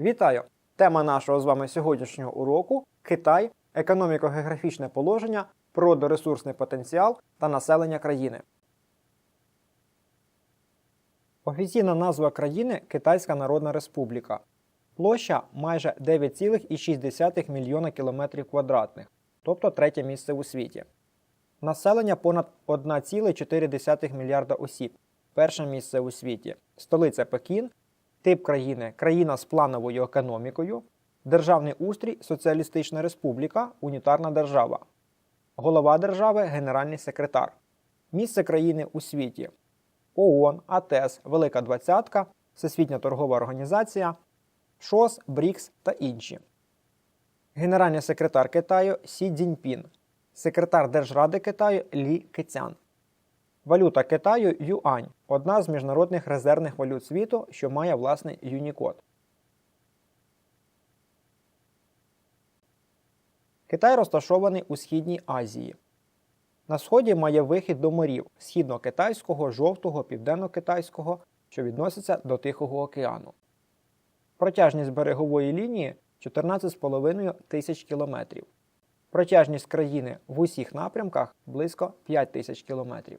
Вітаю! Тема нашого з вами сьогоднішнього уроку Китай, економіко-географічне положення, природоресурсний потенціал та населення країни. Офіційна назва країни Китайська Народна Республіка. Площа майже 9,6 мільйона кілометрів квадратних, тобто третє місце у світі. Населення понад 1,4 мільярда осіб, перше місце у світі. Столиця Пекін, тип країни країна з плановою економікою, державний устрій Соціалістична Республіка, унітарна держава. Голова держави генеральний секретар. Місце країни у світі ООН, АТЕС, Велика Двадцятка, Всесвітня торгова організація, ШОС, БРІКС та інші. Генеральний секретар Китаю Сі Цзіньпін, секретар Держради Китаю Лі Кицян. Валюта Китаю юань одна з міжнародних резервних валют світу, що має власний Юнікод. Китай розташований у Східній Азії. На сході має вихід до морів східно-китайського, жовтого, південно-китайського, що відносяться до Тихого океану. Протяжність берегової лінії 14,5 тисяч кілометрів. Протяжність країни в усіх напрямках близько 5 тисяч кілометрів.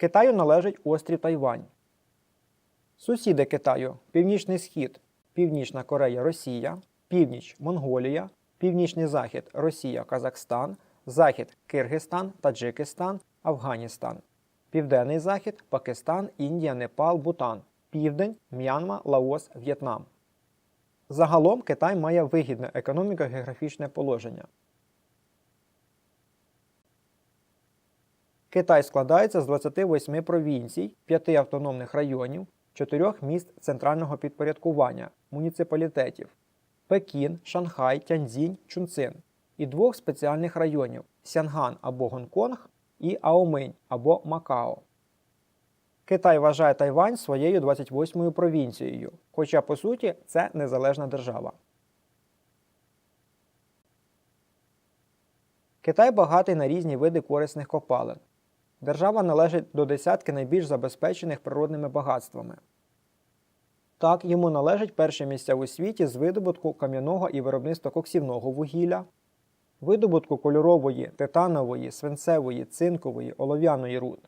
Китаю належить острів Тайвань. Сусіди Китаю Північний Схід, Північна Корея, Росія, Північ Монголія, Північний Захід Росія, Казахстан, Захід Киргизстан, Таджикистан, Афганістан, Південний Захід Пакистан, Індія, Непал, Бутан, Південь М'янма, Лаос, В'єтнам. Загалом Китай має вигідне економіко-географічне положення. Китай складається з 28 провінцій, 5 автономних районів, 4 міст центрального підпорядкування, муніципалітетів Пекін, Шанхай, Тяньцзінь, Чунцин і двох спеціальних районів Сянган або Гонконг і Аоминь або Макао. Китай вважає Тайвань своєю 28-ю провінцією, хоча по суті це незалежна держава. Китай багатий на різні види корисних копалин. Держава належить до десятки найбільш забезпечених природними багатствами. Так, йому належать перші місця у світі з видобутку кам'яного і виробництва коксівного вугілля, видобутку кольорової, титанової, свинцевої, цинкової, олов'яної руд.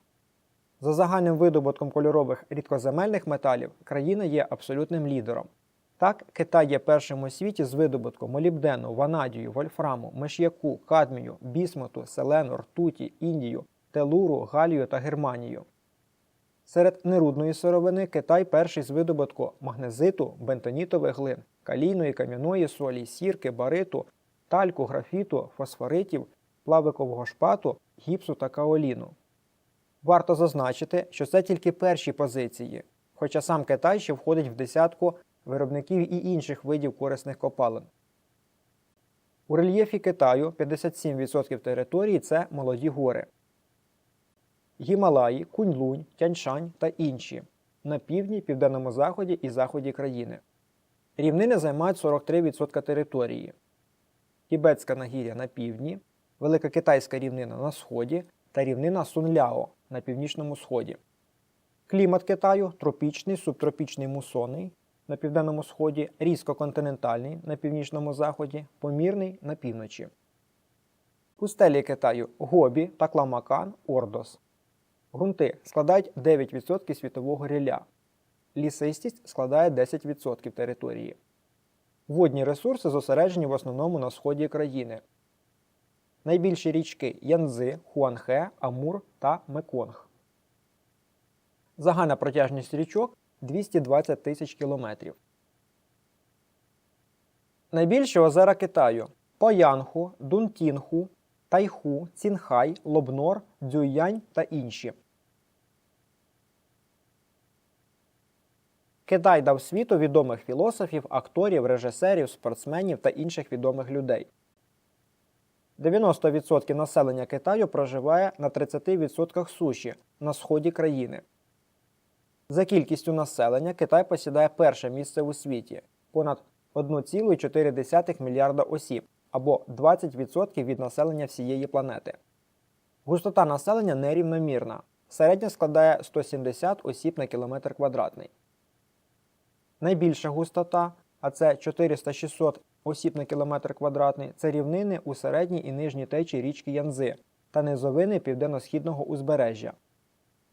За загальним видобутком кольорових рідкоземельних металів країна є абсолютним лідером. Так, Китай є першим у світі з видобутком молібдену, ванадію, вольфраму, миш'яку, кадмію, бісмуту, селену, ртуті, індію, телуру, галію та германію. Серед нерудної сировини Китай перший з видобутку магнезиту, бентонітових глин, калійної кам'яної солі, сірки, бариту, тальку, графіту, фосфоритів, плавикового шпату, гіпсу та каоліну. Варто зазначити, що це тільки перші позиції, хоча сам Китай ще входить в десятку виробників і інших видів корисних копалин. У рельєфі Китаю 57% території це молоді гори. Гімалаї, Куньлунь, Тяньшань та інші на півдні, південному заході і заході країни. Рівнини займають 43% території. Тібетська нагір'я на півдні, Велика Китайська рівнина на сході та рівнина Сунляо на північному сході. Клімат Китаю тропічний, субтропічний мусонний на південному сході, різкоконтинентальний на північному заході, помірний на півночі. Пустелі Китаю Гобі, Такламакан, Ордос. Ґрунти складають 9% світового рілля. Лісистість складає 10% території. Водні ресурси зосереджені в основному на сході країни. Найбільші річки Янзи, Хуанхе, Амур та Меконг. Загальна протяжність річок 220 тисяч кілометрів. Найбільші озера Китаю Поянху, Дунтінху, Тайху, Цінхай, Лобнор, Дзюйянь та інші. Китай дав світу відомих філософів, акторів, режисерів, спортсменів та інших відомих людей. 90% населення Китаю проживає на 30% суші на сході країни. За кількістю населення Китай посідає перше місце у світі понад 1,4 мільярда осіб або 20% від населення всієї планети. Густота населення нерівномірна. Середня складає 170 осіб на кілометр квадратний. Найбільша густота а це 400-600 осіб на кілометр квадратний, це рівнини у середній і нижній течії річки Янзи та низовини південно-східного узбережжя.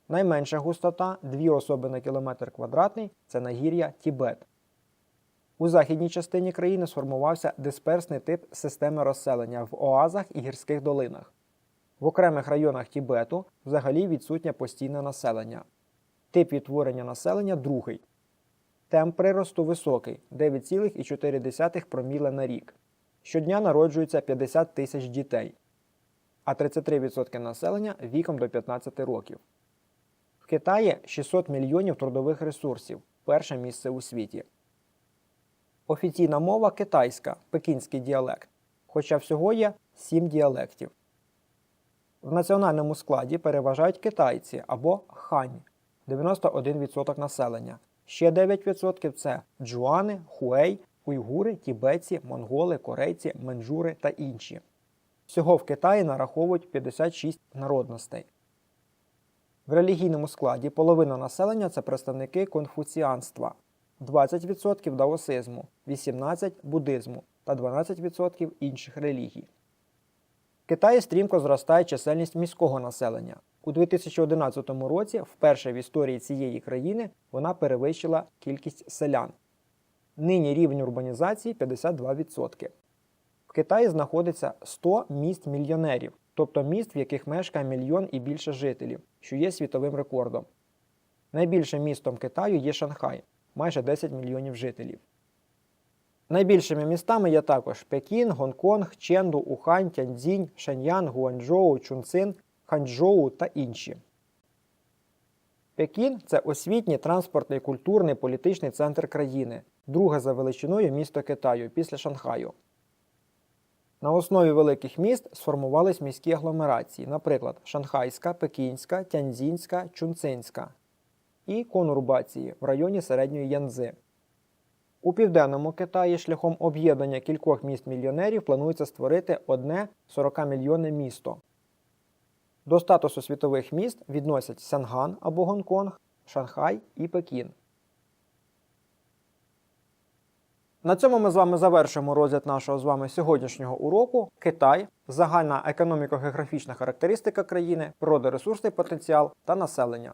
Найменша густота 2 особи на кілометр квадратний це нагір'я Тібет. У західній частині країни сформувався дисперсний тип системи розселення в оазах і гірських долинах. В окремих районах Тібету взагалі відсутнє постійне населення. Тип відтворення населення другий. Темп приросту високий 9,4 проміле на рік. Щодня народжується 50 тисяч дітей, а 33% населення віком до 15 років. В Китаї 600 мільйонів трудових ресурсів перше місце у світі. Офіційна мова китайська, пекінський діалект, хоча всього є 7 діалектів. В національному складі переважають китайці або хань 91% населення. Ще 9% це джуани, хуей, уйгури, тібетці, монголи, корейці, менджури та інші. Всього в Китаї нараховують 56 народностей. В релігійному складі половина населення це представники конфуціанства, 20% даосизму, 18% буддизму та 12% інших релігій. Китаї стрімко зростає чисельність міського населення. У 2011 році, вперше в історії цієї країни, вона перевищила кількість селян. Нині рівень урбанізації 52%. В Китаї знаходиться 100 міст мільйонерів, тобто міст, в яких мешкає мільйон і більше жителів, що є світовим рекордом. Найбільшим містом Китаю є Шанхай, майже 10 мільйонів жителів. Найбільшими містами є також Пекін, Гонконг, Ченду, Ухань, Тяньцзінь, Шаньян, Гуанчжоу, Чунцин, Ханчжоу та інші. Пекін це освітній, транспортний, культурний, політичний центр країни, друге за величиною місто Китаю після Шанхаю. На основі великих міст сформувались міські агломерації, наприклад, Шанхайська, Пекінська, Тяньцзінська, Чунцинська і конурбації в районі середньої Янзи. У південному Китаї шляхом об'єднання кількох міст мільйонерів планується створити одне 40-мільйонне місто. До статусу світових міст відносять Сянган або Гонконг, Шанхай і Пекін. На цьому ми з вами завершуємо розгляд нашого з вами сьогоднішнього уроку. Китай, загальна економіко-географічна характеристика країни, природоресурсний потенціал та населення.